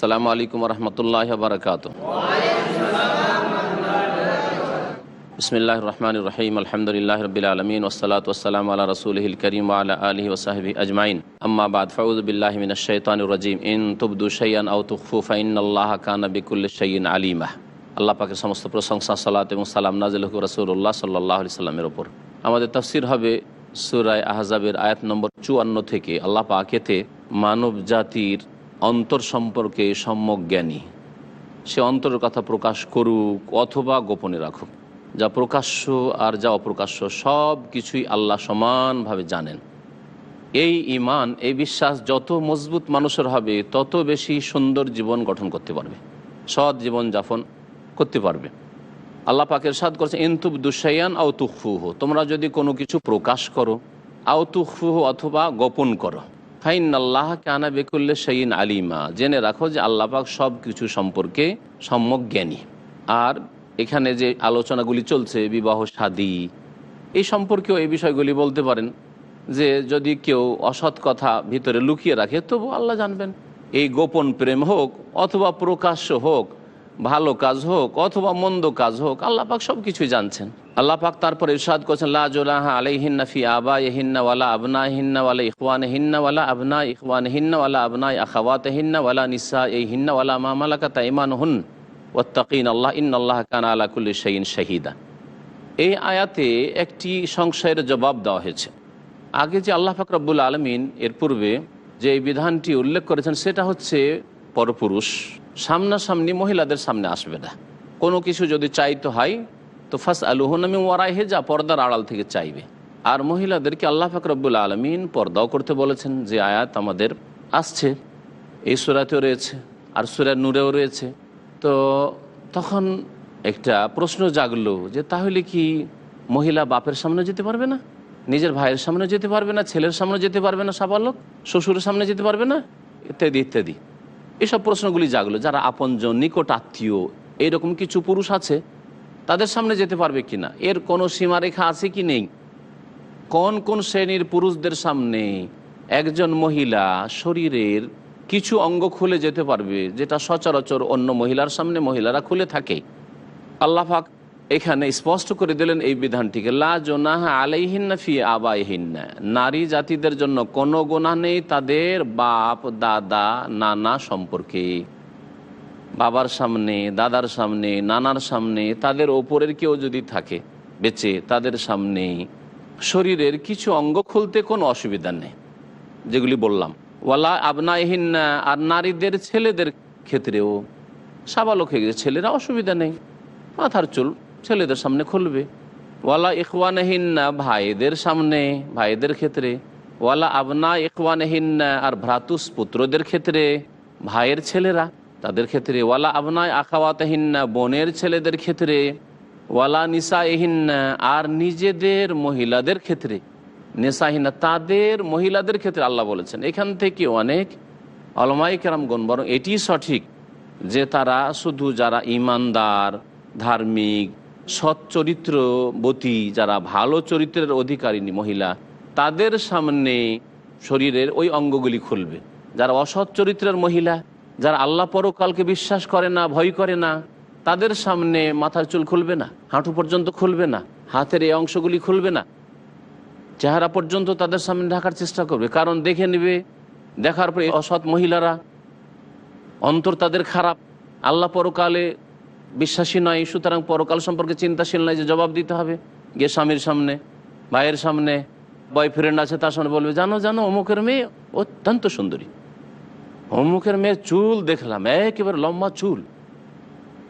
সালামু আলাইকুম রহমতুল্লাহ বারকাত বিসমিল্লাহ রহমান রহিম, আলহামদুলিল্লাহ রবিল আলমিন ওসলাত ওসালাম আল্লাহ রসুলহিল করিম আল্লাহ আলহি ওসাহবি আজমাইন। আম্মা বাদ ফাউদ্বিল্লাহ মিন শৈতানুর রাজিম। ইন তুবদু সৈয়ান আউ তুফু ফাইন আল্লাহ কানা বিকুল্ল সঈন আলিমা। আল্লাহ পাকের সমস্ত প্রশংসা, সালাত এবং সালাম নাজিল রসুল্লাহ সাল্লাহ আলি সাল্লামের ওপর আমাদের তফসির হবে সুরায় আহজাবের আয়াত নম্বর চুয়ান্ন থেকে আল্লাহ পাকেতে মানব জাতির অন্তর সম্পর্কে সম্যক জ্ঞানী। সে অন্তরের কথা প্রকাশ করুক অথবা গোপনে রাখুক। যা প্রকাশ্য আর যা অপ্রকাশ্য সব কিছুই আল্লাহ সমানভাবে জানেন। এই ইমান এই বিশ্বাস যত মজবুত মানুষের হবে, তত বেশি সুন্দর জীবন গঠন করতে পারবে। সৎ জীবন যাপন করতে পারবে। আল্লাহ পাকের সাদ করছে ইন্তুব দুসাইয়ান আও তুকফুহ তোমরা যদি কোনো কিছু প্রকাশ করো, আও তুকফুহ অথবা গোপন করো। ফাইন আল্লাহ কানা বেকুল্লে সঈন আলিমা। জেনে রাখো যে আল্লাহ পাক সব কিছু সম্পর্কে সম্যক জ্ঞানী। আর এখানে যে আলোচনাগুলি চলছে, বিবাহ, শাদী, এই সম্পর্কেও এই বিষয়গুলি বলতে পারেন যে যদি কেউ অসৎ কথা ভিতরে লুকিয়ে রাখে তবু আল্লাহ জানবেন। এই গোপন প্রেম হোক অথবা প্রকাশ্য হোক ভালো কাজ হোক অথবা মন্দ কাজ হোক, আল্লাহ পাক সব কিছুই জানছেন। আল্লাহ পাক তারপর ইরশাদ করছেন লাজুল্লাহ আলাইহিন্না ফি আবা হিন্না ওয়ালা আবনা হিন্না ওয়ালা ইখওয়ান হিন্না ওয়ালা আবনা ইখওয়ান হিন্না ওয়ালা আবনা আখাওয়াত হিন্না ওয়ালা নিসা এই হিন্না ওয়ালা মামালাকা তাইমান হুন ওত্তাকিন আল্লাহ ইন আল্লাহ কান আলা কুল্লি শাইন শাহিদা। এই আয়াতে একটি সংশয়ের জবাব দেওয়া হয়েছে। আগে যে আল্লাহ ফাকরাবুল আলমিন এর পূর্বে যে বিধানটি উল্লেখ করেছেন, সেটা হচ্ছে পরপুরুষ। সামনাসামনি মহিলাদের সামনে আসবে না। কোনো কিছু যদি চাইতে হয়, তো ফার্স্ট আলুহনামি ওয়ারাই হেজা পর্দার আড়াল থেকে চাইবে। আর মহিলাদেরকে আল্লাহ ফাকরাবুল আলমিন পর্দাও করতে বলেছেন, যে আয়াত আমাদের আসছে, এই সুরাতেও রয়েছে, আর সুরার নূরেও রয়েছে। তো তখন একটা প্রশ্ন জাগলো, যে তাহলে কি মহিলা বাপের সামনে যেতে পারবে না? নিজের ভাইয়ের সামনে যেতে পারবে না? ছেলের সামনে যেতে পারবে না সাবালক? শ্বশুরের সামনে যেতে পারবে না? ইত্যাদি ইত্যাদি। এসব প্রশ্নগুলি জাগলো, যারা আপনজন, নিকট আত্মীয়, এরকম কিছু পুরুষ আছে, তাদের সামনে যেতে পারবে কি না এর কোনো সীমারেখা আছে কি নেই? কোন কোন শ্রেণির পুরুষদের সামনে একজন মহিলা শরীরের কিছু অঙ্গ খুলে যেতে পারবে, যেটা সচরাচর অন্য মহিলার সামনে মহিলারা খুলে থাকে? আল্লাহাক এখানে স্পষ্ট করে দিলেন এই বিধানটিকে, লা জোনাহা আলাইহিন্না ফি আবাইহিন্না। নারী জাতিদের জন্য কোনো গোনা নেই তাদের বাপ, দাদা, নানা সম্পর্কে। বাবার সামনে, দাদার সামনে, নানার সামনে, তাদের ওপরের কেউ যদি থাকে, বেঁচে তাদের সামনে, শরীরের কিছু অঙ্গ খুলতে কোনো অসুবিধা নেই, যেগুলি বললাম। ওয়ালা আবনাইহিন্না, আর নারীদের ছেলেদের ক্ষেত্রেও সাবালক হয়ে গেছে, ছেলেরা অসুবিধা নেই, মাথার চুল ছেলেদের সামনে খুলবে। ওয়ালা ইখওয়ানহিন্না, ভাইদের সামনে, ভাইদের ক্ষেত্রে। ওয়ালা আবনা ইখওয়ানহিন্না, আর ভ্রাতুস পুত্রদের ক্ষেত্রে। ভাইয়ের ছেলেরা তাদের ক্ষেত্রে। ওয়ালা আবনায় আখাওয়াতহিন্না, বোনের ছেলেদের ক্ষেত্রে। ওয়ালা নিসা এহিন্না আর নিজেদের মহিলাদের ক্ষেত্রে। নেশাহিনা তাদের মহিলাদের ক্ষেত্রে আল্লাহ বলেছেন। এখান থেকে অনেক অলমাই কেরামগণ বরং এটি সঠিক যে তারা শুধু যারা ইমানদার, ধার্মিক সৎ চরিত্রবতী যারা ভালো চরিত্রের অধিকারিণী মহিলা, তাদের সামনে শরীরের ওই অঙ্গগুলি খুলবে। যারা অসৎ চরিত্রের মহিলা, যারা আল্লাহ পরকালকে বিশ্বাস করে না, ভয় করে না, তাদের সামনে মাথার চুল খুলবে না, হাঁটু পর্যন্ত খুলবে না, হাতের এই অংশগুলি খুলবে না। চেহারা পর্যন্ত তাদের সামনে ঢাকার চেষ্টা করবে, কারণ দেখে নেবে, দেখার পরে অসৎ মহিলারা, অন্তর তাদের খারাপ, আল্লাহ পরকালে বিশ্বাসী নয়, সুতরাং পরকাল সম্পর্কে চিন্তাশীল নয় যে জবাব দিতে হবে। গিয়ে স্বামীর সামনে, ভাইয়ের সামনে বয়ফ্রেন্ড আছে, তার সামনে বলবে, জানো জানো, অমুকের মেয়ে অত্যন্ত সুন্দরী। অমুকের মেয়ের চুল দেখলাম, একেবারে লম্বা চুল।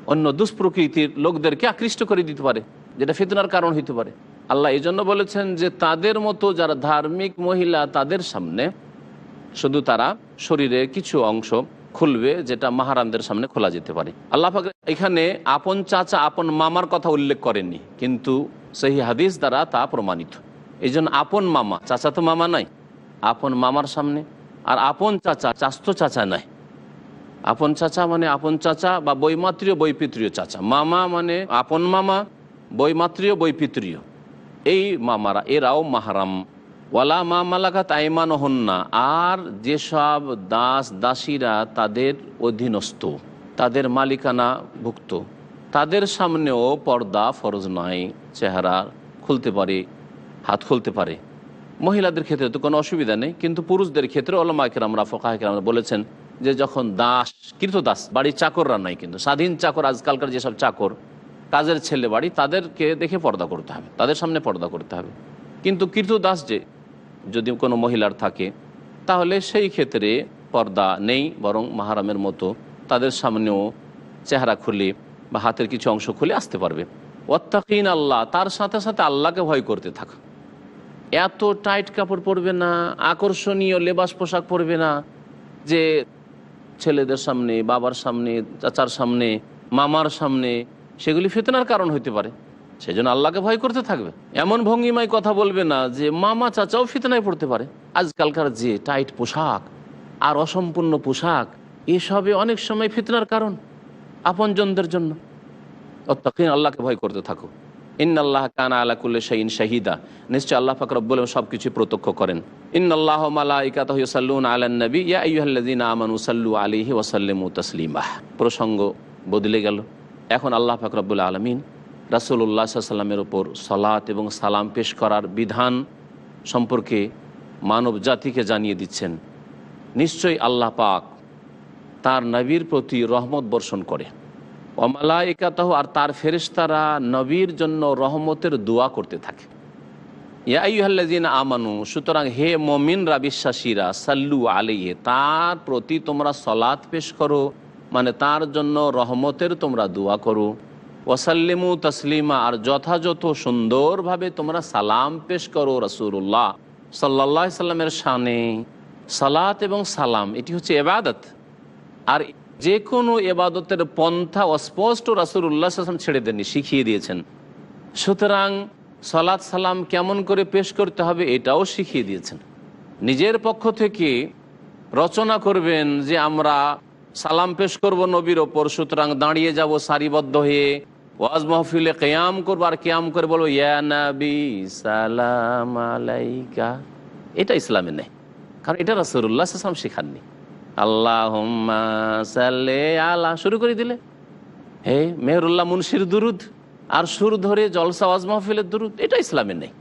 অন্য দুষ্প্রকৃতির লোকদেরকে আকৃষ্ট করে দিতে পারে, যেটা ফেতনার কারণ হইতে পারে। আল্লাহ এই জন্য বলেছেন যে তাদের মতো যারা ধার্মিক মহিলা তাদের সামনে, শুধু তারা শরীরে কিছু অংশ খুলবে, যেটা মাহারামদের সামনে খোলা যেতে পারে। আল্লাহ এখানে আপন চাচা, আপন মামার কথা উল্লেখ করেননি, কিন্তু সেই হাদিস দ্বারা তা প্রমাণিত। এই আপন মামা, চাচা তো মামা নাই, আপন মামার সামনে, আর আপন চাচা, চাস্ত চাচা নাই। আপন চাচা মানে আপন চাচা বা বৈমাত্রীয়, বৈপিত্রীয় চাচা। মামা মানে আপন মামা, বৈমাত্রীয়, বৈপিত্রীয়। এই মামারা, এরাও মাহারাম। ওয়ালা মা মালাকাত আইমান হন্না আর যেসব দাস দাসীরা তাদের অধীনস্থ, তাদের মালিকানা ভুক্ত তাদের সামনেও পর্দা ফরজ নয়, চেহারা খুলতে পারে, হাত খুলতে পারে। মহিলাদের ক্ষেত্রে তো কোনো অসুবিধা নেই, কিন্তু পুরুষদের ক্ষেত্রে অলমাকের আমরা ফোকাহের আমরা বলেছেন যে যখন দাস, কৃত দাস, বাড়ির চাকররা নাই কিন্তু, স্বাধীন চাকর, আজকালকার যেসব চাকর, কাজের ছেলে বাড়ি, তাদেরকে দেখে পর্দা করতে হবে, তাদের সামনে পর্দা করতে হবে। কিন্তু কৃত দাস যে যদি কোনো মহিলার থাকে, তাহলে সেই ক্ষেত্রে পর্দা নেই, বরং মাহারামের মতো তাদের সামনেও চেহারা খুলে বা হাতের কিছু অংশ খুলে আসতে পারবে। অত্যাকিন আল্লাহ, তার সাথে সাথে আল্লাহকে ভয় করতে থাকা। এত টাইট কাপড় পরবে না, আকর্ষণীয় লেবাস পোশাক পরবে না যে ছেলেদের সামনে, বাবার সামনে, চাচার সামনে, মামার সামনে, সেগুলি ফেতনার কারণ হইতে পারে। সেজন্য আল্লাহকে ভয় করতে থাকবে। এমন ভঙ্গিমায় কথা বলবে না যে মামা চাচাও ফিতনায় পড়তে পারে। আজকালকার যে টাইট পোশাক আর অসম্পূর্ণ পোশাক, এসবে অনেক সময় ফিতনার কারণ আপনজনদের জন্য। অত্যাকিন আল্লাহকে ভয় করতে থাকো। ইন আল্লাহ কানা আলা কুল্লে শাহিন শাহিদা। নিশ্চয় আল্লাহ ফাকর রব্বুল সব কিছু প্রত্যক্ষ করেন। ইন আল্লাহ মালাইকাতাহু সাল্লুন আলান নবী। ইয়া আইয়ুহাল্লাযিনা আমানু সাল্লু আলাইহি ওয়া সাল্লিমু তাসলিমা। প্রসঙ্গ বদলে গেল। এখন আল্লাহ ফাকর রব্বুল আলামিন রাসূলুল্লাহ সাল্লামের ওপর সালাত এবং সালাম পেশ করার বিধান সম্পর্কে মানব জাতিকে জানিয়ে দিচ্ছেন। নিশ্চয়ই আল্লাহ পাক তার নবীর প্রতি রহমত বর্ষণ করে। অমালাইকাতাহ আর তার ফেরেশতারা নবীর জন্য রহমতের দোয়া করতে থাকে। ইয়াইহাল্লাজিন আমানু, সুতরাং হে মমিনরা বিশ্বাসীরা, সাল্লু আলিহে তার প্রতি তোমরা সলাৎ পেশ করো মানে তার জন্য রহমতের তোমরা দোয়া করো। ওয়াসাল্লিমু তসলিমা, আর যথাযথ সুন্দরভাবে তোমরা সালাম পেশ করো রসুল্লাহ সাল্লাহ সাল্লামের শানে। সালাত এবং সালাম, এটি হচ্ছে এবাদত আর যে কোনো এবাদতের পন্থা অস্পষ্ট রাসুল উল্লাহ আসলাম ছেড়ে দেননি, শিখিয়ে দিয়েছেন। সুতরাং সালাত সালাম কেমন করে পেশ করতে হবে এটাও শিখিয়ে দিয়েছেন। নিজের পক্ষ থেকে রচনা করবেন যে আমরা সালাম পেশ করব নবীর ওপর, সুতরাং দাঁড়িয়ে যাব সারিবদ্ধ হয়ে ওয়াজ মাহফিলে কেয়াম করব আর কেয়াম করে বলব, ইয়া নবী সালাম আলাইকা। এটা ইসলামে নেই, কারণ এটা রাসুল্লাহ আসলাম শেখাননি। আল্লাহ আলা, শুরু করে দিলে। হে মেহরুল্লাহ মুন্সির দুরুদ আর সুর ধরে জলসা ওয়াজ মাহফিলের দুরুদ, এটা ইসলামে নেই,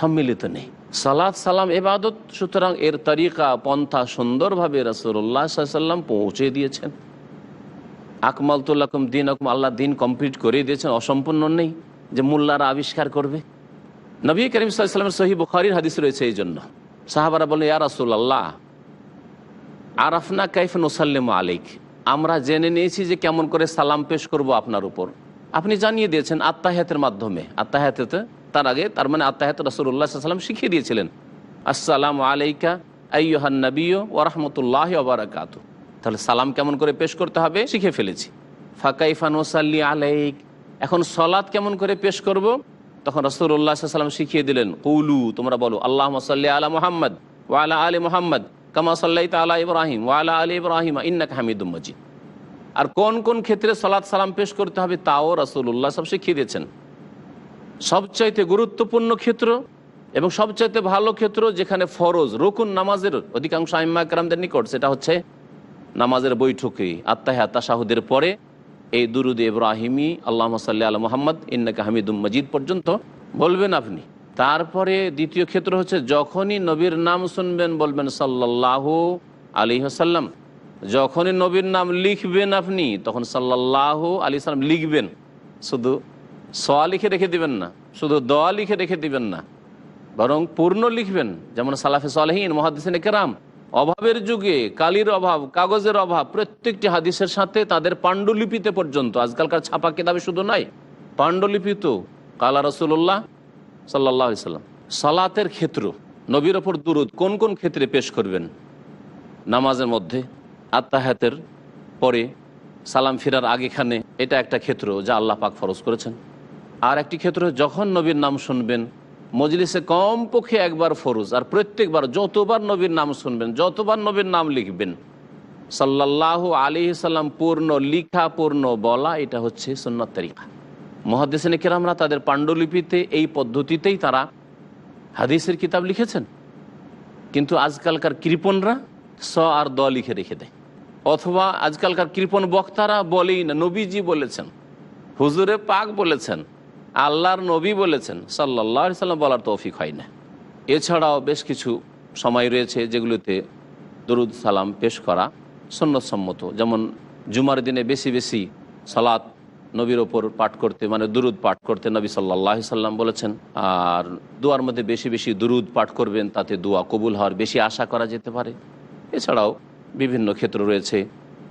সম্মিলিত নেই। সালাদ সালাম এবাদত সুতরাং এর তরিকা, পন্থা সুন্দরভাবে রসুল্লাহ সাল্লাম পৌঁছে দিয়েছেন। আকমাল তুল্লাকুম দিন আকম আল্লাহ দিন কমপ্লিট করে দিয়েছেন, অসম্পূর্ণ নেই যে মোল্লারা আবিষ্কার করবে। নবী করিম সাল্লামের সহি বুখারির হাদিস রয়েছে এই জন্য। সাহাবারা বলেন ইয়া রাসুল্লাহ আরাফনা কাইফ নোসাল্লিম আলিক আমরা জেনে নিয়েছি যে কেমন করে সালাম পেশ করব আপনার উপর। আপনি জানিয়ে দিয়েছেন আত্মাহাতের মাধ্যমে। আত্মাহাতে তার আগে, তার মানে আত্মাহাত রাসুল্লাহ সাল্লাম শিখিয়ে দিয়েছিলেন। আসসালাম আলাইকা আইয়হান নবী ও রহমতুল্লাহ ওবরাকাত তাহলে সালাম কেমন করে পেশ করতে হবে? শিখে ফেলেছি। ফাকাইফান ওসাল্লি আলাইক। এখন সলাদ কেমন করে পেশ করব? তখন রসুল্লাহ সাল্লাম শিখিয়ে দিলেন, কৌলু, তোমরা বলো আল্লাহ সাল্লি আলা মোহাম্মদ ওয়ালা আলী মোহাম্মদ কামা সাল্লাহ তালা ইব্রাহিম ওয়ালা আলী ইব্রাহিম ইন্নাক হামিদুম মজিদ। আর কোন কোন ক্ষেত্রে সালাদ সালাম পেশ করতে হবে তাও রসুল্লাহ সব শিখিয়ে দিয়েছেন সবচাইতে গুরুত্বপূর্ণ ক্ষেত্র এবং সবচাইতে ভালো ক্ষেত্র যেখানে ফরজ, রকুন, নামাজের অধিকাংশ আইম্মা নিকট, সেটা হচ্ছে নামাজের বৈঠকে আত্মাহে আত্মাশাহুদের পরে এই দুরুদ ইব্রাহিমি আল্লাহ সাল্লি আল মোহাম্মদ, ইন্নাকা হামিদুম মজিদ পর্যন্ত বলবেন আপনি। তারপরে দ্বিতীয় ক্ষেত্র হচ্ছে যখনই নবীর নাম শুনবেন বলবেন সাল্লাহ আলী হাসাল্লাম যখনই নবীর নাম লিখবেন আপনি, তখন সাল্লাহ আলী সাল্লাম লিখবেন। শুধু সোয়া লিখে রেখে দিবেন না, শুধু দোয়া লিখে রেখে দিবেন না। বরং পূর্ণ লিখবেন, যেমন সালাফে সালহীন মহাদিসিন কেরাম অভাবের যুগে, কালির অভাব, কাগজের অভাব, প্রত্যেকটি হাদিসের সাথে তাদের পাণ্ডুলিপিতে পর্যন্ত। আজকালকার ছাপা কিতাবে শুধু নয় পাণ্ডুলিপিত কালা রসুল্লাহ সাল্লাহ সাল্লাম। সালাতের ক্ষেত্র, নবীর ওপর দুরুদ কোন কোন ক্ষেত্রে পেশ করবেন? নামাজের মধ্যে আত্মাহাতের পরে, সালাম ফিরার আগেখানে, এটা একটা ক্ষেত্র যা আল্লাহ পাক ফরজ করেছেন। আর একটি ক্ষেত্র, যখন নবীর নাম শুনবেন মজলিসে কমপক্ষে একবার ফরজ, আর প্রত্যেকবার যতবার নবীর নাম শুনবেন, যতবার নবীর নাম লিখবেন সাল্লাহ আলী সাল্লাম পূর্ণ লিখা, পূর্ণ বলা, এটা হচ্ছে সন্ন্যত তারিকা। মহাদেশে কেরামরা তাদের পাণ্ডুলিপিতে এই পদ্ধতিতেই তারা হাদিসের কিতাব লিখেছেন। কিন্তু আজকালকার কৃপণরা স আর দ লিখে রেখে দেয়। অথবা আজকালকার কৃপণ বক্তারা বলেই না, নবীজি বলেছেন, হুজুরে পাক বলেছেন আল্লাহর নবী বলেছেন সাল্লাহ সাল্লাম বলার তৌফিক হয় না। এছাড়াও বেশ কিছু সময় রয়েছে যেগুলোতে দরুদ সালাম পেশ করা সন্ন্যতসম্মত যেমন জুমার দিনে বেশি বেশি সালাত নবীর ওপর পাঠ করতে মানে দুরুদ পাঠ করতে নবী সাল্লাহ সাল্লাম বলেছেন। আর দুয়ার মধ্যে বেশি বেশি দুরুদ পাঠ করবেন, তাতে দোয়া কবুল হওয়ার বেশি আশা করা যেতে পারে। এছাড়াও বিভিন্ন ক্ষেত্র রয়েছে।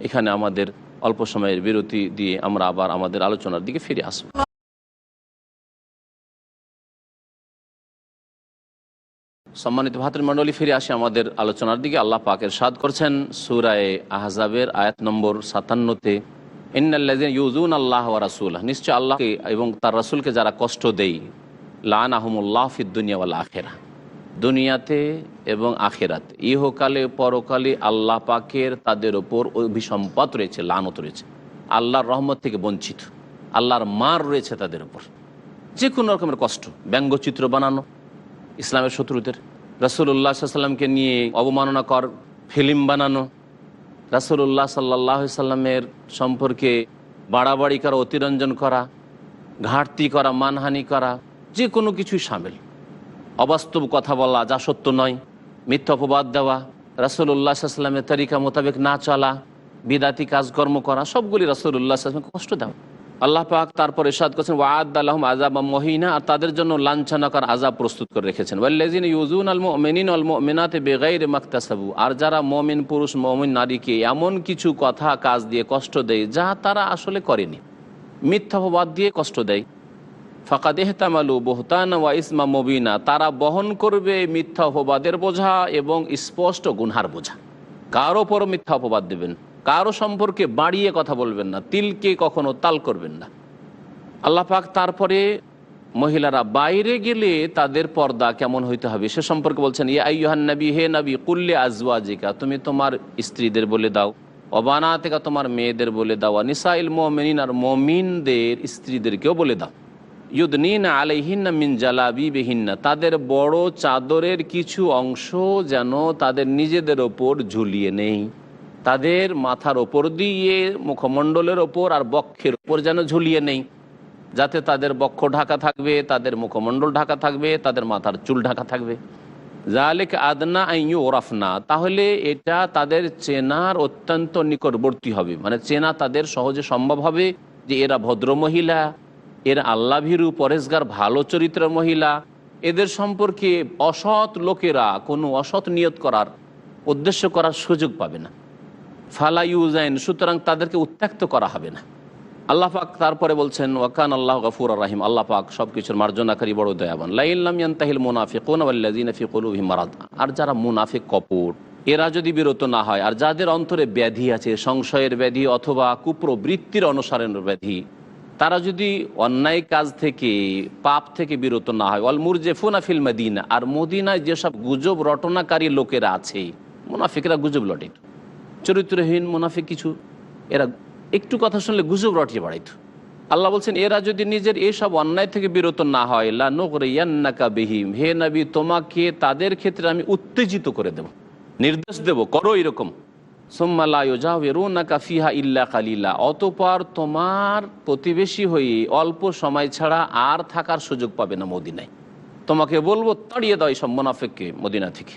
এখানে আমাদের অল্প সময়ের বিরতি দিয়ে আমরা আবার আমাদের আলোচনার দিকে ফিরে আসব। সম্মানিত ভাতৃ মণ্ডলী ফিরে আসে আমাদের আলোচনার দিকে। আল্লাহ পাকের সাদ করছেন সুরায় আহজাবের আয়াত নম্বর সাতান্নতে ইন্নাল্লাদিন ইউজুন আল্লাহ রাসুল নিশ্চয় আল্লাহকে এবং তার রাসুলকে যারা কষ্ট দেই লান আহমুল্লাহ ফিদ দুনিয়া ওয়াল আখেরা দুনিয়াতে এবং আখেরাতে। ইহকালে, পরকালে আল্লাহ পাকের তাদের ওপর অভিসম্পাত রয়েছে, লানত রয়েছে। আল্লাহর রহমত থেকে বঞ্চিত। আল্লাহর মার রয়েছে তাদের উপর যে কোনো রকমের কষ্ট, ব্যঙ্গচিত্র বানানো ইসলামের শত্রুদের। রাসুল্লাহ সাল্লামকে নিয়ে অবমাননা কর ফিল্ম বানানো রাসুল্লাহ সাল্লাহ সাল্লামের সম্পর্কে বাড়াবাড়ি করা, অতিরঞ্জন করা, ঘাটতি করা, মানহানি করা যে কোনো কিছুই সামিল। অবাস্তব কথা বলা যা সত্য নয়। মিথ্যা অপবাদ দেওয়া রাসুল্লাহ সাল্লামের তালিকা মোতাবেক না চলা, বিদাতি কাজকর্ম করা, সবগুলি রাসুল্লাহ সাল্লামকে কষ্ট দেওয়া। আল্লাহ পাক তারপর এরশাদ করছেন ওয়াদ আল্লাহম আজাব মহিনা আর তাদের জন্য লাঞ্ছনাকর আজাব প্রস্তুত করে রেখেছেন। ওয়াল্লাজিন ইউজুন আল মেনিন আল মেনাতে বেগাইর মাক্তাসাবু আর যারা মমিন পুরুষ, মমিন নারীকে এমন কিছু কথা, কাজ দিয়ে কষ্ট দেয়, যা তারা আসলে করেনি। মিথ্যাপবাদ দিয়ে কষ্ট দেয়। ফাঁকা দেহতামালু বহতান ওয়া ইসমা মবিনা তারা বহন করবে মিথ্যা অপবাদের বোঝা এবং স্পষ্ট গুনহার বোঝা। কারও ওপর মিথ্যা অপবাদ দেবেন? কারও সম্পর্কে বাড়িয়ে কথা বলবেন না, তিলকে কখনো তাল করবেন না। আল্লাহ পাক তারপরে মহিলারা বাইরে গেলে তাদের পর্দা কেমন হইতে হবে সে সম্পর্কে বলছেন, ইয়া আইয়ুহান নবী, হে নবী, কুল্লে আজওয়াজিকা, তুমি তোমার স্ত্রীদের বলে দাও অবানা থেকে তোমার মেয়েদের বলে দাও নিসাইল মমিন আর মমিনদের স্ত্রীদেরকেও বলে দাও। ইউদনিন আলাইহিন্না মিন জালাবি বেহিন্না তাদের বড় চাদরের কিছু অংশ যেন তাদের নিজেদের ওপর ঝুলিয়ে নেই। তাদের মাথার ওপর দিয়ে মুখমণ্ডলের ওপর আর বক্ষের ওপর যেন ঝুলিয়ে নেই, যাতে তাদের বক্ষ ঢাকা থাকবে, তাদের মুখমণ্ডল ঢাকা থাকবে, তাদের মাথার চুল ঢাকা থাকবে। জালেক আদনা আইয়ু ওরাফনা, তাহলে এটা তাদের চেনার অত্যন্ত নিকটবর্তী হবে। মানে চেনা তাদের সহজে সম্ভব হবে যে এরা ভদ্র মহিলা, এর আল্লাহ ভীরু পরেশগার, ভালো চরিত্রের মহিলা। এদের সম্পর্কে অসৎ লোকেরা কোনো অসৎ নিয়ত করার, উদ্দেশ্য করার সুযোগ পাবে না। ফালা ইউজাইন, সুতরাং তাদেরকে উত্ত্যক্ত করা হবে না। আল্লাহ পাক তারপরে বলছেন, ওয়াকান আল্লাহ গফুর রাহিম। আল্লাহ পাক সব কিছুর মার্জনাকারী বড় দয়াবান। লাইল্লাম ইয়ান্তাহিল মুনাফিক কোনাল্লাজিন ফি কলুবহিম মারাদ। আর যারা মুনাফিক কপট এরা যদি বিরত না হয়, আর যাদের অন্তরে ব্যাধি আছে, সংশয়ের ব্যাধি অথবা কুপ্রবৃত্তির অনুসারের ব্যাধি, তারা যদি অন্যায় কাজ থেকে, পাপ থেকে বিরত না হয় অল মুরজেফুনা ফিল মদিনা। আর মদিনায় যেসব গুজব রটনাকারী লোকেরা আছে, মুনাফিকরা গুজব লটে। চরিত্রহীন মুনাফিক কিছু, এরা একটু কথা শুনলে গুজব রটিয়ে বাড়াইত। আল্লাহ বলছেন, এরা যদি নিজের এইসব অন্যায় থেকে বিরত না হয় লা নোকরে ইয়ান্নাকা বিহিম। হে নবী, তোমাকে তাদের ক্ষেত্রে আমি উত্তেজিত করে দেব, নির্দেশ দেব, করো এরকম। কাফিহা ইল্লা কালিলা। অতপর তোমার প্রতিবেশী হয়ে অল্প সময় ছাড়া আর থাকার সুযোগ পাবে না মদিনায়। তোমাকে বলব, তাড়িয়ে দাও সব মোনাফেককে মদিনা থেকে।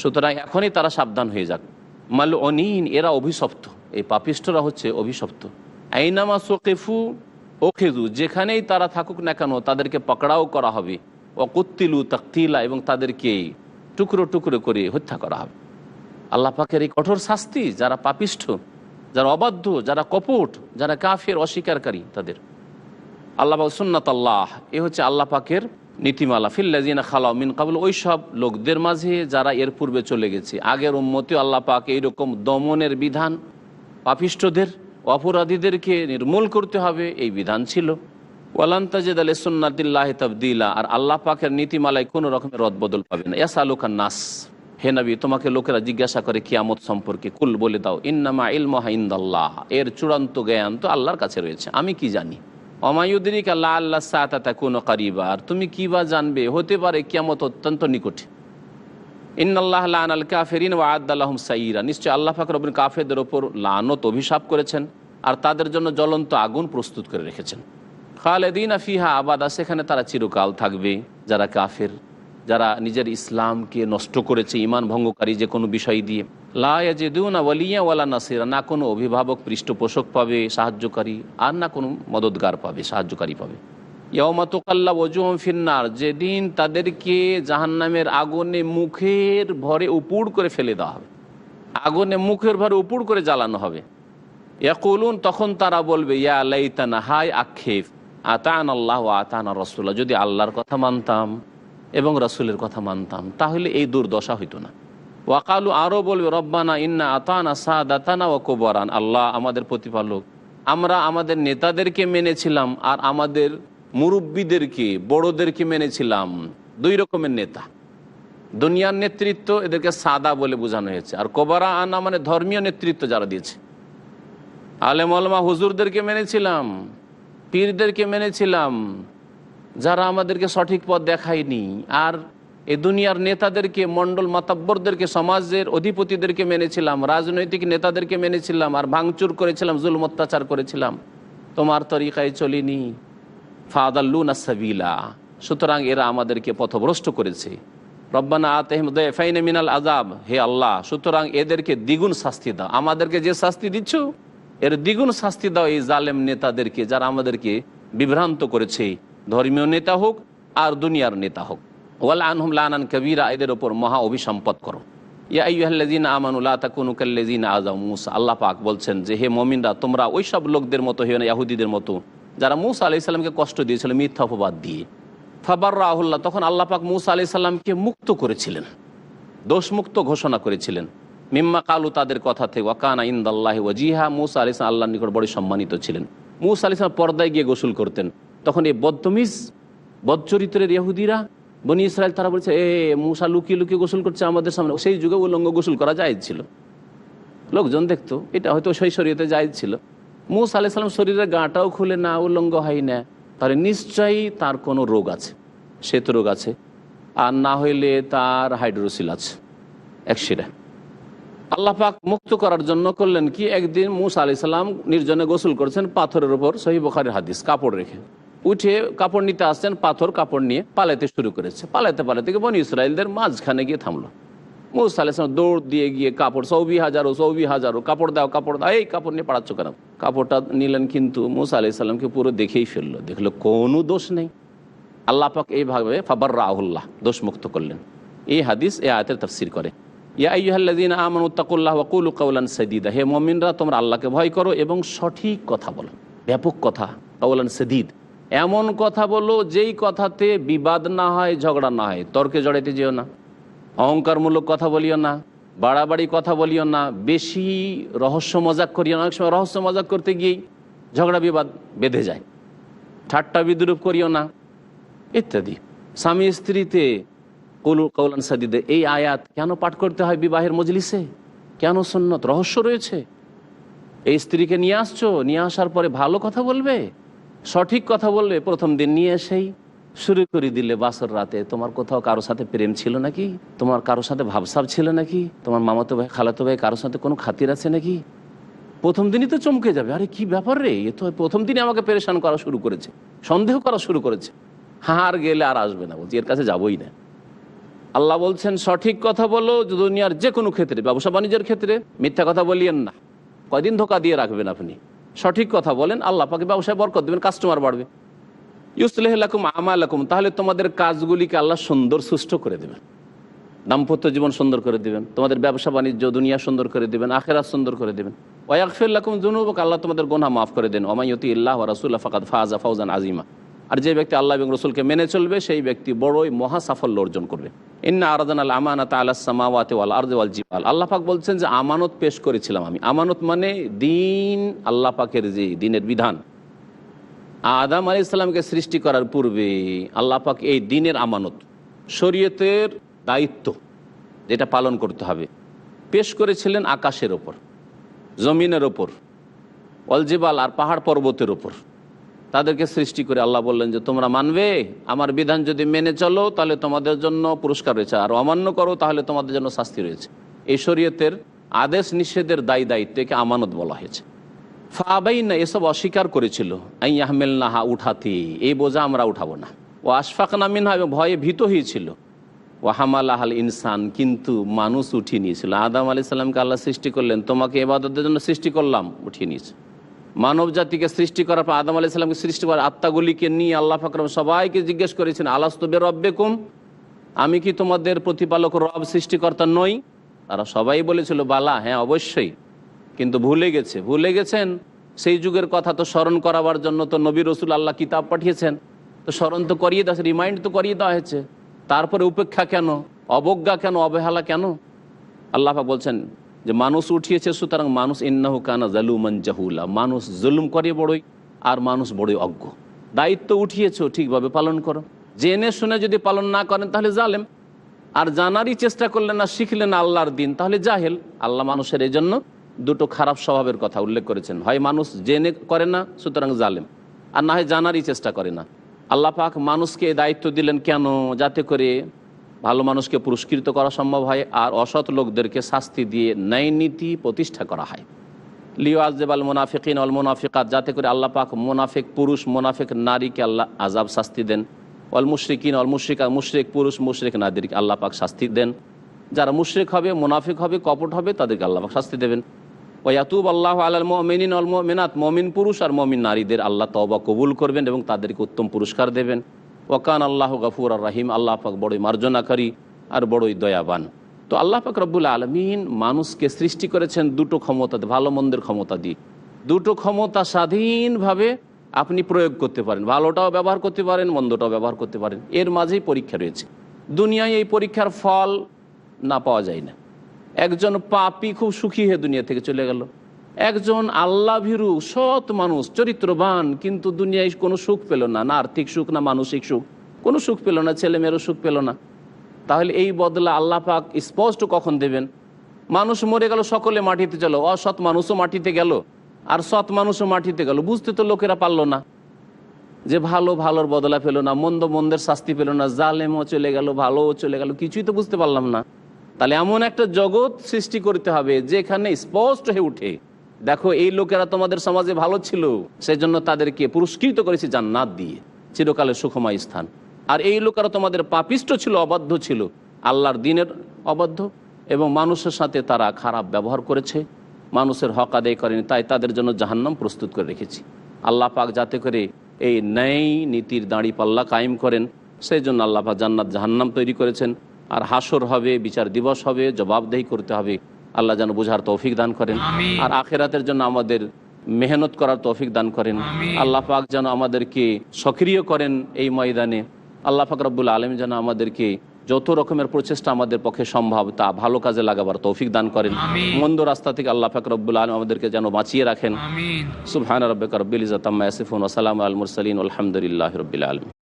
সুতরাং এখনই তারা সাবধান হয়ে যাক। মাল অনিন এরা অভিশপ্ত। এই পাপিষ্টরা হচ্ছে অভিশপ্ত। আইনামা সোকেফু ওখেজু যেখানেই তারা থাকুক না কেন, তাদেরকে পকড়াও করা হবে। অকুত্তিলু তাকতিলা, এবং তাদেরকে টুকরো টুকরো করে হত্যা করা হবে। আল্লাহ পাকের এই কঠোর শাস্তি, যারা পাপিষ্ঠ, যারা অবাধ্য, যারা কপট, যারা কাফের, অস্বীকারী তাদের। আল্লাহ সুন্নাত আল্লাহ এ হচ্ছে আল্লাহ পাকের নীতিমালা ফিল্লাজিনা খালাও মিন কাবুল, ওই সব লোকদের মাঝে যারা এর পূর্বে চলে গেছে। আগের উন্মতি আল্লাহ পাক এইরকম দমনের বিধান পাপিষ্ঠদের অপরাধীদেরকে নির্মূল করতে হবে, এই বিধান ছিল। ওয়ালান্তাজেদ আলী সুন্নাতিল্লাহ তবদিলা, আর আল্লাহ পাকের নীতিমালায় কোনো রকমের রদবদল পাবে না। ইয়াস আলুকান নাস, হে নবী, তোমাকে লোকেরা জিজ্ঞাসা করে কিয়ামত সম্পর্কে, কুল বলে দাও, ইন্নামা ইলমহা ইন্দাল্লাহ। এর চূড়ান্ত জ্ঞান তো আল্লাহর কাছে রয়েছে, আমি কি জানি? অমায়ুদ্দিক আল্লাহ আল্লাহ সাতা কোনো কারিবা। আর তুমি কি বা জানবে? হতে পারে কিয়ামত অত্যন্ত নিকটে। ইন্নআল্লাহ লান আল কাফেরিন ও আদাল্লাহম সাইরা। নিশ্চয় আল্লাহ ফাকর রবিন কাফেরদের ওপর লানত অভিশাপ করেছেন আর তাদের জন্য জ্বলন্ত আগুন প্রস্তুত করে রেখেছেন। খালেদিন আফিহা আবাদা, সেখানে তারা চিরকাল থাকবে। যারা কাফের, যারা নিজের ইসলামকে নষ্ট করেছে ইমান ভঙ্গকারী যে কোনো বিষয় দিয়ে। লায়াজেদুনা ওয়ালিয়া ওয়ালা নাসিরা, না কোনো অভিভাবক পৃষ্ঠপোষক পাবে, সাহায্যকারী, আর না কোনো মদতগার পাবে, সাহায্যকারী পাবে। ইয়মাতোকাল্লা ওজুম ফিন্নার, যেদিন তাদেরকে জাহান্নামের আগুনে মুখের ভরে উপুড় করে ফেলে দেওয়া হবে, আগুনে মুখের ভরে উপুড় করে জ্বালানো হবে, ইয়াকুলুন, তখন তারা বলবে, ইয়া লাইতানা হাই আক্ষেপ, আতান আল্লাহ আতানা রসুল্লাহ যদি আল্লাহর কথা মানতাম এবং রসুলের কথা মানতাম, তাহলে এই দুর্দশা হইতো না। ওয়াকালু আরও বলবে, রব্বানা ইন্না আতানা সাদাতানা ও কোবরান। আল্লাহ আমাদের প্রতিপালক। আমরা আমাদের নেতাদেরকে মেনেছিলাম আর আমাদের মুরব্বীদেরকে, বড়োদেরকে মেনেছিলাম। দুই রকমের নেতা। দুনিয়ার নেতৃত্ব এদেরকে সাদা বলে বোঝানো হয়েছে। আর কোবরা আনা মানে ধর্মীয় নেতৃত্ব যারা দিয়েছে। আলেম আলমা হুজুরদেরকে মেনেছিলাম, পীরদেরকে মেনেছিলাম। যারা আমাদেরকে সঠিক পথ দেখায়নি। আর এ দুনিয়ার নেতাদেরকে, মণ্ডল মাতাব্বরদেরকে, সমাজের অধিপতিদেরকে মেনেছিলাম, রাজনৈতিক নেতাদেরকে মেনেছিলাম, আর ভাঙচুর করেছিলাম, জুলম অত্যাচার করেছিলাম। তোমার তরিকায় চলিনি। ফাদাল্লু নাসাবিলা সুতরাং এরা আমাদেরকে পথভ্রষ্ট করেছে। রব্বানা আতহমদাইনে মিনাল আজাব হে আল্লাহ, সুতরাং এদেরকে দ্বিগুণ শাস্তি দাও। আমাদেরকে যে শাস্তি দিচ্ছ, এর দ্বিগুণ শাস্তি দাও এই জালেম নেতাদেরকে, যারা আমাদেরকে বিভ্রান্ত করেছে। ধর্মীয় নেতা হোক আর দুনিয়ার নেতা হোক। ওয়াল আনহুম লানান কবিরা, এদের ওপর মহা অভিসম্পদ করো। ইয়াহ্লাজিন আমানুল্লাহ তাকুনুকাল্লাজিন আজম মুসা। আল্লাহ পাক বলছেন যে, হে মমিনরা, তোমরা ওই সব লোকদের মতো হেও না, ইয়াহুদিদের মতো। যারা মুসা আলি সাল্লামকে কষ্ট দিয়েছিল, মিথ্যা অপবাদ দিয়ে। ফাবার রাহুল্লাহ তখন আল্লাহ পাক মুসা আলি সাল্লামকে মুক্ত করেছিলেন। দোষমুক্ত ঘোষণা করেছিলেন। মিম্মা কালু, তাদের কথা থেকে, ওয়াকানা ইন্দাল্লাহ ওয়াজিহা, মুসা আলি সাল্লাম আল্লাহ নিকট বড় সম্মানিত ছিলেন। মুসা আলি সাল্লাম পর্দায় গিয়ে গোসল করতেন। তখন এই বদতমিজ বদচরিত্রের ইহুদিরা বনি ইসরায়েল তারা বলছে, এ, মুসা লুকিয়ে লুকিয়ে গোসল করছে আমাদের সামনে। সেই যুগে উলঙ্গ গোসল করা যায় ছিল। লোকজন দেখতো, এটা হয়তো সেই শরীয়তে জায়জ ছিল। মুসা আলি সাল্লাম শরীরের গাঁটাও খুলে না, উলঙ্গ হয় না। তাহলে নিশ্চয়ই তার কোনো রোগ আছে, শ্বেত রোগ আছে, আর না হইলে তার হাইড্রোসিল আছে একশিরা আল্লাহ মুক্ত করার জন্য করলেন কি? একদিন মুসা আলি সাল্লাম নির্জনে গোসল করেছেন পাথরের উপর সহি বখারের হাদিস, কাপড় রেখে। উঠে কাপড় নিতে আসছেন, পাথর কাপড় নিয়ে পালাইতে শুরু করেছে। পালাইতে গিয়ে বনি ইসরায়েলদের মাঝখানে গিয়ে থামলো। মুসা আলি সাল্লাম দৌড় দিয়ে গিয়ে কাপড়, সৌবি হাজারো সৌবি হাজারো, কাপড় দাও কাপড় দাও, এই কাপড় নিয়ে পাড়াচ্ছ কেন? কাপড়টা নিলেন কিন্তু মুসা আলি সাল্লামকে পুরো দেখেই ফেলল। দেখল কোনো দোষ নেই। আল্লাহ পাক এইভাবে ফাবার রাহুল্লাহ দোষমুক্ত করলেন। এই হাদিস এ আয়তের তফসির করে। হে মমিনরা, তোমরা আল্লাহকে ভয় করো এবং সঠিক কথা বলো। ব্যাপক কথা কাউলান সদিদ। এমন কথা বলো যেই কথাতে বিবাদ না হয়, ঝগড়া না হয়। তর্কে জড়াইতে যেও না। অহংকারমূলক কথা বলিও না। বাড়াবাড়ি কথা বলিও না। বেশি রহস্য মজাক করিও না। অনেক সময় রহস্য মজাক করতে গিয়েই ঝগড়া বিবাদ বেঁধে যায়। ঠাট্টা বিদ্রুপ করিও না। ইত্যাদি। স্বামী স্ত্রীতে কৌলু কৌলান সাদিদে, এই আয়াত কেন পাঠ করতে হয় বিবাহের মজলিসে? কেন সন্ন্যত? রহস্য রয়েছে। এই স্ত্রীকে নিয়ে আসছো, নিয়ে আসার পরে ভালো কথা বলবে? সঠিক কথা বললে প্রথম দিন নিয়ে এসেই শুরু করে দিলে বাসর রাতে। তোমার কোথাও কারোর সাথে প্রেম ছিল নাকি? তোমার কারোর সাথে ভাবসাব ছিল নাকি? তোমার মামাতো ভাই, খালাতো ভাই কারোর সাথে কোনো খাতির আছে নাকি? প্রথম দিনই তো চমকে যাবে। আরে কি ব্যাপার রে? এ তো প্রথম দিনই আমাকে পেরেশান করা শুরু করেছে। সন্দেহ করা শুরু করেছে। হার গেলে আর আসবে না। বলছি, এর কাছে যাবই না। আল্লাহ বলছেন, সঠিক কথা বলো দুনিয়ার যে কোনো ক্ষেত্রে ব্যবসা বাণিজ্যের ক্ষেত্রে মিথ্যা কথা বলিয়েন না। কয়দিন ধোকা দিয়ে রাখবেন আপনি? সঠিক কথা বলেন, আল্লাহ পাকে ব্যবসায় বরকত দেবেন কাস্টমার বাড়বে। ইউসলেহ লাকুম আমা লাকুম তাহলে তোমাদের কাজগুলিকে আল্লাহ সুন্দর সুষ্ঠ করে দেবেন। দাম্পত্য জীবন সুন্দর করে দেবেন, তোমাদের ব্যবসা বাণিজ্য, দুনিয়া সুন্দর করে দেবেন, আখেরাত সুন্দর করে দেবেন। ওয়াকফিল্লাকুম জুনুবক আল্লাহ তোমাদের গোনা মাফ করে দেন। ওমায়তি ইল্লাহ রাসুল্লাহ ফাকাদ ফাজা ফাউজান আজিমা আর যে ব্যক্তি আল্লাহ এবং রসুলকে মেনে চলবে, সেই ব্যক্তি বড়ই মহা সাফল্য অর্জন করবে। ইন্না আরাদান আল আমানাত আল্লাহ সামাওয়াতে ওয়াল আর্দ ওয়াল জিবাল। আল্লাহ পাক বলছেন যে, আমানত পেশ করেছিলাম আমি। আমানত মানে দিন, আল্লাহ পাকের যে দিনের বিধান। আদাম আলি ইসলামকে সৃষ্টি করার পূর্বে আল্লাহ পাক এই দিনের আমানত, শরীয়তের দায়িত্ব যেটা পালন করতে হবে, পেশ করেছিলেন আকাশের ওপর, জমিনের ওপর অলজিবাল আর পাহাড় পর্বতের ওপর। তাদেরকে সৃষ্টি করে আল্লাহ বললেন যে, তোমরা মানবে? আমার বিধান যদি মেনে চলো, তাহলে তোমাদের জন্য পুরস্কার রয়েছে। আর অমান্য করো, তাহলে তোমাদের জন্য শাস্তি রয়েছে। এই শরীয়তের আদেশ নিষেধের দায়ী দায়িত্বকে আমানত বলা হয়েছে। ফাবাই না এসব অস্বীকার করেছিল। আই আহমেল নাহা উঠাতি, এই বোঝা আমরা উঠাবো না। ও আশফাক নামিন ভয়ে ভীত হয়েছিল। ও হামাল আহাল ইনসান কিন্তু মানুষ উঠিয়ে নিয়েছিল। আদাম আলি সাল্লামকে আল্লাহ সৃষ্টি করলেন। তোমাকে এবাদতের জন্য সৃষ্টি করলাম উঠিয়ে নিয়েছে। মানব জাতিকে সৃষ্টি করার পর আদম আলি সাল্লামকে সৃষ্টি করার আত্মাগুলিকে নিয়ে আল্লাহ ফাকরম সবাইকে জিজ্ঞেস করেছেন আলাস্তবে রব্বে কুম আমি কি তোমাদের প্রতিপালক রব সৃষ্টিকর্তা নই? তারা সবাই বলেছিল, বালা হ্যাঁ অবশ্যই। কিন্তু ভুলে গেছে। ভুলে গেছেন? সেই যুগের কথা তো স্মরণ করাবার জন্য তো নবী রসুল আল্লাহ কিতাব পাঠিয়েছেন। তো স্মরণ তো করিয়ে দেওয়া রিমাইন্ড তো করিয়ে দেওয়া হয়েছে। তারপরে উপেক্ষা কেন? অবজ্ঞা কেন? অবহেলা কেন? আল্লাহ বলছেন যে মানুষ উঠিয়েছে, সুতরাং মানুষ ইন্নাহু কানা জালুমান জাহুলা। মানুষ জুলুম করে বড়ই, আর মানুষ বড়ই অজ্ঞ। দায়িত্ব উঠিয়েছ, ঠিকভাবে পালন করো। জেনে শুনে যদি পালন না করেন, তাহলে জালেম। আর জানারই চেষ্টা করলেন না শিখলেন আল্লাহর দিন, তাহলে জাহেল। আল্লাহ মানুষের এই জন্য দুটো খারাপ স্বভাবের কথা উল্লেখ করেছেন। হয় মানুষ জেনে করে না, সুতরাং জালেম। আর না হয় জানারই চেষ্টা করে না। আল্লাহ পাক মানুষকে দায়িত্ব দিলেন কেন? যাতে করে ভালো মানুষকে পুরস্কৃত করা সম্ভব হয় আর অসৎ লোকদেরকে শাস্তি দিয়ে ন্যায় নীতি প্রতিষ্ঠা করা হয়। লিও আজদেবাল মোনাফিকিন অল মোনাফিকাত, যাতে করে আল্লাহ পাক মোনাফিক পুরুষ, মোনাফিক নারীকে আল্লাহ আজাব শাস্তি দেন। অল মুশরিকিন অল মুশরিকা, মুশরিক পুরুষ, মুশরিক নারীকে আল্লাহ পাক শাস্তি দেন। যারা মুশরিক হবে, মোনাফিক হবে, কপট হবে, তাদেরকে আল্লাহ পাক শাস্তি দেবেন। ওয়াতুব আল্লাহ আলাল মমিন অল মেনাত মমিন পুরুষ আর মমিন নারীদের আল্লাহ তওবা কবুল করবেন এবং তাদেরকে উত্তম পুরস্কার দেবেন। ওয়াকান আল্লাহ গফুর আর রাহিম, আল্লাহ পাক বড়ই মার্জনাকারী আর বড়ই দয়াবান। তো আল্লাহ পাক রব্বুল আলমিন মানুষকে সৃষ্টি করেছেন দুটো ক্ষমতা, ভালো মন্দের ক্ষমতা দিয়ে। দুটো ক্ষমতা স্বাধীনভাবে আপনি প্রয়োগ করতে পারেন। ভালোটাও ব্যবহার করতে পারেন, মন্দটাও ব্যবহার করতে পারেন। এর মাঝেই পরীক্ষা রয়েছে। দুনিয়ায় এই পরীক্ষার ফল না পাওয়া যায় না। একজন পাপি খুব সুখী হয়ে দুনিয়া থেকে চলে গেল। একজন আল্লাহ ভীরু সৎ মানুষ, চরিত্রবান, কিন্তু দুনিয়ায় কোনো সুখ পেল না। না আর্থিক সুখ, না মানসিক সুখ। কোনো সুখ পেল না ছেলে মেয়েরও সুখ পেল না। তাহলে এই বদলা আল্লাহ পাক স্পষ্ট কখন দেবেন? মানুষ মরে গেল, সকলে মাটিতে চলো। অসৎ মানুষও মাটিতে গেল, আর সৎ মানুষও মাটিতে গেল। বুঝতে তো লোকেরা পারল না যে ভালো, ভালোর বদলা পেল না, মন্দ, মন্দের শাস্তি পেল না, জালেমও চলে গেল, ভালোও চলে গেল, কিছুই তো বুঝতে পারলাম না। তাহলে এমন একটা জগৎ সৃষ্টি করতে হবে যেখানে স্পষ্ট হয়ে উঠে দেখো, এই লোকেরা তোমাদের সমাজে ভালো ছিল সেই জন্য তাদেরকে পুরস্কৃত করেছে জান্নাত দিয়ে, চিরকালের সুখময় স্থান। আর এই লোকেরা তোমাদের পাপিষ্ট ছিল, অবাধ্য ছিল। আল্লাহর দিনের অবাধ্য, এবং মানুষের সাথে তারা খারাপ ব্যবহার করেছে। মানুষের হক আদায় করেনি, তাই তাদের জন্য জাহান্নাম প্রস্তুত করে রেখেছি। আল্লাহ পাক যাতে করে এই ন্যায় নীতির দাঁড়ি পাল্লা কায়েম করেন সেই জন্য আল্লাহ পাক জান্নাত জাহান্নাম তৈরি করেছেন। আর হাসর হবে, বিচার দিবস হবে, জবাবদেহি করতে হবে। আল্লাহ যেন বোঝার তৌফিক দান করেন। আর আখেরাতের জন্য আমাদের মেহনত করার তৌফিক দান করেন। আল্লাহ পাক যেন আমাদেরকে সক্রিয় করেন এই ময়দানে। আল্লাহ পাক রব্বুল আলম যেন আমাদেরকে যত রকমের প্রচেষ্টা আমাদের পক্ষে সম্ভব তা ভালো কাজে লাগাবার তৌফিক দান করেন। মন্দ রাস্তা থেকে আল্লাহ পাক রব্বুল আলম আমাদেরকে যেন বাঁচিয়ে রাখেন। সুবহান রব্বিক রব্বিল ইজাতাম্মা ইয়াসিফুন ওয়া সালামু আল মুরসালিন আলহামদুলিল্লাহি রাব্বিল আলামিন।